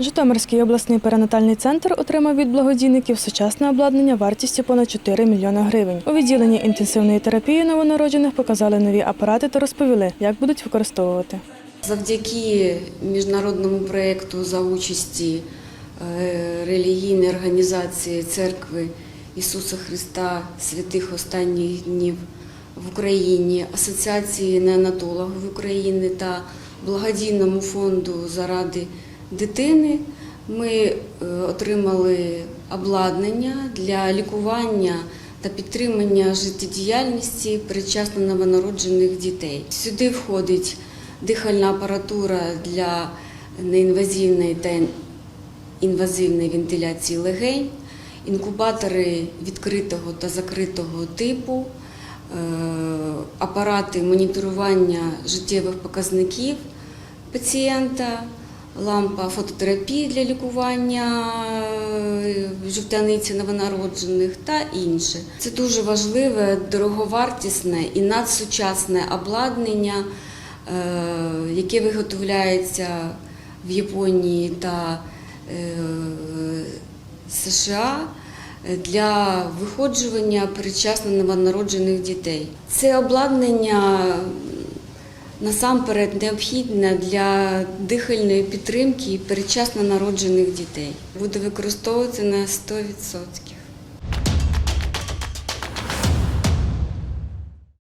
Житомирський обласний перинатальний центр отримав від благодійників сучасне обладнання вартістю понад 4 мільйони гривень. У відділенні інтенсивної терапії новонароджених показали нові апарати та розповіли, як будуть використовувати. Завдяки міжнародному проєкту за участі е, релігійної організації Церкви Ісуса Христа святих останніх днів в Україні, Асоціації неонатологів України та благодійному фонду заради дитини ми е, отримали обладнання для лікування та підтримання життєдіяльності передчасно новонароджених дітей. Сюди входить дихальна апаратура для неінвазивної та інвазивної вентиляції легень, інкубатори відкритого та закритого типу, е, апарати моніторування життєвих показників пацієнта, лампа фототерапії для лікування е, жовтяниці новонароджених та інше. Це дуже важливе, дороговартісне і надсучасне обладнання, е, яке виготовляється в Японії та е, США для виходжування передчасно новонароджених дітей. Це обладнання насамперед необхідна для дихальної підтримки передчасно народжених дітей. Буде використовуватися на 100%.